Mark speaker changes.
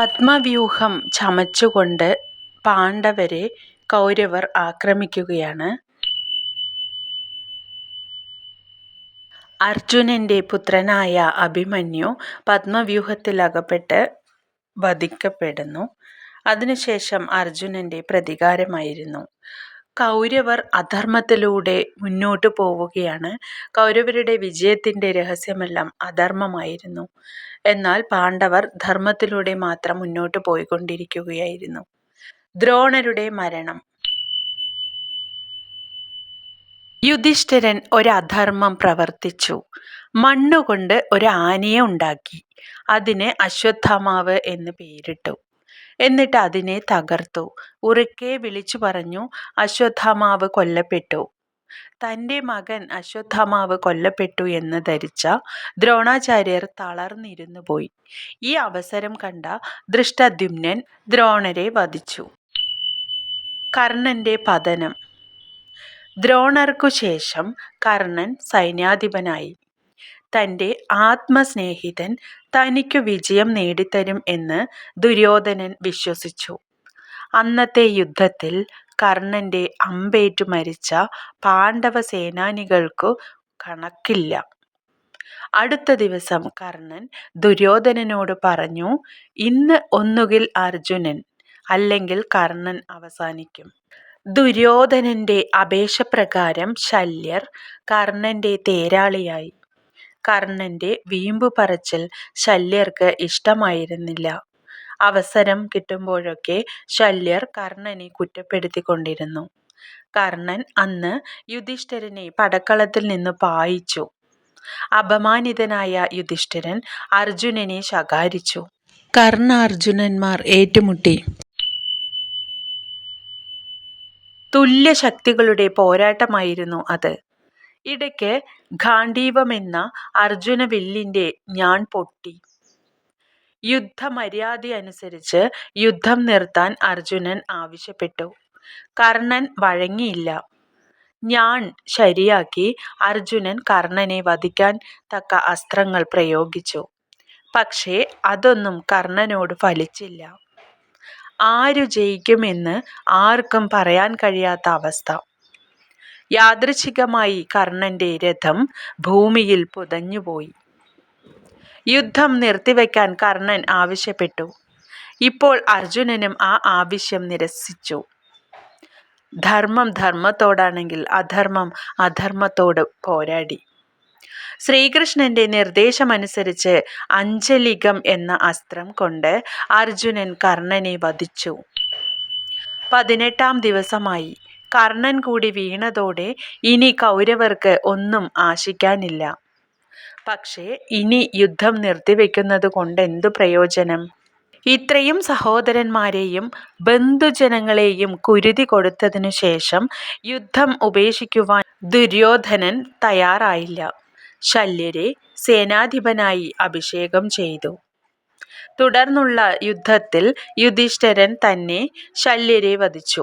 Speaker 1: പദ്മവ്യൂഹം ചമച്ചുകൊണ്ട് പാണ്ഡവരെ കൗരവർ ആക്രമിക്കുകയാണ്. അർജുനന്റെ പുത്രനായ അഭിമന്യു പദ്മവ്യൂഹത്തിലകപ്പെട്ട് വധിക്കപ്പെടുന്നു. അതിനുശേഷം അർജുനന്റെ പ്രതികാരമായിരുന്നു. കൗരവർ അധർമ്മത്തിലൂടെ മുന്നോട്ടു പോവുകയാണ്. കൗരവരുടെ വിജയത്തിന്റെ രഹസ്യമെല്ലാം അധർമ്മമായിരുന്നു. എന്നാൽ പാണ്ഡവർ ധർമ്മത്തിലൂടെ മാത്രം മുന്നോട്ടു പോയിക്കൊണ്ടിരിക്കുകയായിരുന്നു. ദ്രോണരുടെ മരണം യുധിഷ്ഠിരൻ ഒരു അധർമ്മം പ്രവർത്തിച്ചു. മണ്ണുകൊണ്ട് ഒരു ആനയെ ഉണ്ടാക്കി. അതിന് അശ്വത്ഥാമാവ് എന്ന് പേരിട്ടു. എന്നിട്ട് അതിനെ തകർത്തു. ഉറക്കെ വിളിച്ചു പറഞ്ഞു അശ്വത്ഥാമാവ് കൊല്ലപ്പെട്ടു. തന്റെ മകൻ അശ്വത്ഥാമാവ് കൊല്ലപ്പെട്ടു എന്ന് ധരിച്ച ദ്രോണാചാര്യർ തളർന്നിരുന്നു പോയി. ഈ അവസരം കണ്ട ദൃഷ്ടദ്യുമ്നൻ ദ്രോണരെ വധിച്ചു. കർണന്റെ പതനം ദ്രോണർക്കു ശേഷം കർണൻ സൈന്യാധിപനായി. തന്റെ ആത്മസ്നേഹിതൻ തനിക്കു വിജയം നേടിത്തരും എന്ന് ദുര്യോധനൻ വിശ്വസിച്ചു. അന്നത്തെ യുദ്ധത്തിൽ കർണന്റെ അമ്പേറ്റു മരിച്ച പാണ്ഡവ സേനാനികൾക്കു കണക്കില്ല. അടുത്ത ദിവസം കർണൻ ദുര്യോധനനോട് പറഞ്ഞു ഇന്ന് ഒന്നുകിൽ അർജുനൻ അല്ലെങ്കിൽ കർണൻ അവസാനിക്കും. ദുര്യോധനന്റെ അപേക്ഷപ്രകാരം ശല്യർ കർണന്റെ തേരാളിയായി. കർണന്റെ വീമ്പുപറച്ചിൽ ശല്യർക്ക് ഇഷ്ടമായിരുന്നില്ല. അവസരം കിട്ടുമ്പോഴൊക്കെ ശല്യർ കർണനെ കുറ്റപ്പെടുത്തിക്കൊണ്ടിരുന്നു. കർണൻ അന്ന് യുധിഷ്ഠിരനെ പടക്കളത്തിൽ നിന്ന് പായിച്ചു. അപമാനിതനായ യുധിഷ്ഠിരൻ അർജുനനെ ശകാരിച്ചു. കർണാർജുനന്മാർ ഏറ്റുമുട്ടി. തുല്യ ശക്തികളുടെ പോരാട്ടമായിരുന്നു അത്. ഇടയ്ക്ക് ഗാണ്ഡീവമെന്ന അർജുനവില്ലിന്റെ ഞാൺ പൊട്ടി. യുദ്ധമര്യാദയനുസരിച്ച് യുദ്ധം നിർത്താൻ അർജുനൻ ആവശ്യപ്പെട്ടു. കർണൻ വഴങ്ങിയില്ല. ഞാൺ ശരിയാക്കി അർജുനൻ കർണനെ വധിക്കാൻ തക്ക അസ്ത്രങ്ങൾ പ്രയോഗിച്ചു. പക്ഷേ അതൊന്നും കർണനോട് ഫലിച്ചില്ല. ആരു ജയിക്കുമെന്ന് ആർക്കും പറയാൻ കഴിയാത്ത അവസ്ഥ. യാദൃച്ഛികമായി കർണന്റെ രഥം ഭൂമിയിൽ പുതഞ്ഞുപോയി. യുദ്ധം നിർത്തിവെക്കാൻ കർണൻ ആവശ്യപ്പെട്ടു. ഇപ്പോൾ അർജുനനും ആ ആവശ്യം നിരസിച്ചു. ധർമ്മം ധർമ്മത്തോടാണെങ്കിൽ അധർമ്മം അധർമ്മത്തോട് പോരാടി. ശ്രീകൃഷ്ണന്റെ നിർദ്ദേശമനുസരിച്ച് അഞ്ജലികം എന്ന അസ്ത്രം കൊണ്ട് അർജുനൻ കർണനെ വധിച്ചു. പതിനെട്ടാം ദിവസമായി. കർണൻ കൂടി വീണതോടെ ഇനി കൗരവർക്ക് ഒന്നും ആശിക്കാനില്ല. പക്ഷേ ഇനി യുദ്ധം നിർത്തിവെക്കുന്നത് കൊണ്ട് എന്തു പ്രയോജനം. ഇത്രയും സഹോദരന്മാരെയും ബന്ധുജനങ്ങളെയും കുരുതി കൊടുത്തതിനു ശേഷം യുദ്ധം ഉപേക്ഷിക്കുവാൻ ദുര്യോധനൻ തയ്യാറായില്ല. ശല്യരെ സേനാധിപനായി അഭിഷേകം ചെയ്തു. തുടർന്നുള്ള യുദ്ധത്തിൽ യുധിഷ്ഠരൻ തന്നെ ശല്യരെ വധിച്ചു.